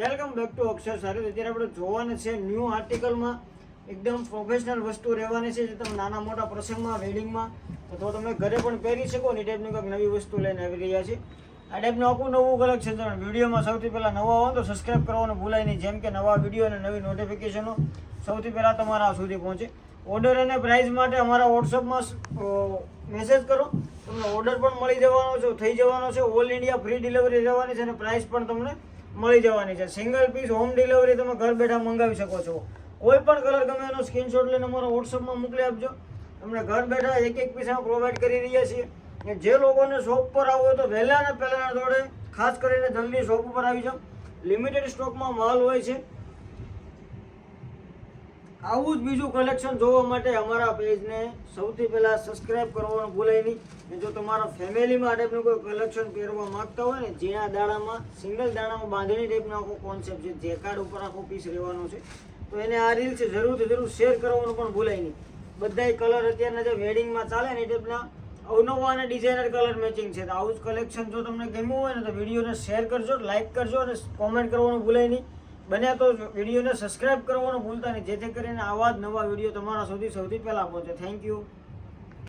Welcome back to અક્ષર સારી. અત્યારે આપણે જોવાના છે ન્યૂ આર્ટિકલમાં એકદમ પ્રોફેશનલ વસ્તુ રહેવાની છે જે તમે નાના મોટા પ્રસંગમાં વેડિંગમાં અથવા તમે ઘરે પણ પહેરી શકો એ ટાઈપની કંઈક નવી વસ્તુ લઈને આવી રહ્યા છે. આ ટાઈપનું આખું નવું છે. તમે વિડીયોમાં સૌથી પહેલાં નવા હો તો સબસ્ક્રાઇબ કરવાનું ભૂલાય નહીં. જેમ કે નવા વીડિયો અને નવી નોટિફિકેશનો સૌથી પહેલાં તમારા સુધી પહોંચે. ઓર્ડર અને પ્રાઇસ માટે અમારા વોટ્સઅપમાં મેસેજ કરો. તમને ઓર્ડર પણ મળી જવાનો છે, થઈ જવાનો છે. ઓલ ઇન્ડિયા ફ્રી ડિલિવરી રહેવાની છે અને પ્રાઇસ પણ તમને મળી જવાની છે. સિંગલ પીસ હોમ ડિલિવરી તમે ઘર બેઠા મંગાવી શકો છો. કોઈ પણ કલર ગમે એનો સ્ક્રીનશોટ લઈને અમારા વોટ્સઅપમાં મોકલી આપજો. તમને ઘર બેઠા એક એક પીસ અમે પ્રોવાઈડ કરી રહ્યા છીએ. જે લોકોને શોપ પર આવવું હોય તો વહેલા ને પહેલાના દોડે, ખાસ કરીને જલ્દી શોપ ઉપર આવી જાઓ. લિમિટેડ સ્ટોકમાં માલ હોય છે. આવું જ બીજું કલેક્શન જોવા માટે અમારા પેજને સૌથી પહેલાં સબસ્ક્રાઇબ કરવાનું ભૂલાય નહીં. જો તમારા ફેમિલીમાં આ ટાઈપનું કોઈ કલેક્શન પહેરવા માગતા હોય ને જેના દાણામાં સિંગલ દાણામાં બાંધણી ટાઈપનો આખો કોન્સેપ્ટ છે જેકાર્ડ ઉપર આખો પીસ રહેવાનો છે, તો એને આ રીલ છે, જરૂરથી જરૂર શેર કરવાનું પણ ભૂલાય નહીં. બધાય કલર અત્યારના જે વેડિંગમાં ચાલે ને એ ટાઈપના અવનવા અને ડિઝાઇનર કલર મેચિંગ છે. તો આવું જ કલેક્શન જો તમને ગમ્યું હોય ને, તો વિડીયોને શેર કરજો લાઇક કરજો અને કોમેન્ટ કરવાનું ભૂલાય નહીં. બને તો વિડીયોને સબસ્ક્રાઇબ કરવાનું ભૂલતા નહીં. જેથી કરીને આવા જ નવા વીડિયો તમારા સુધી સૌથી પહેલાં પહોંચે. Thank you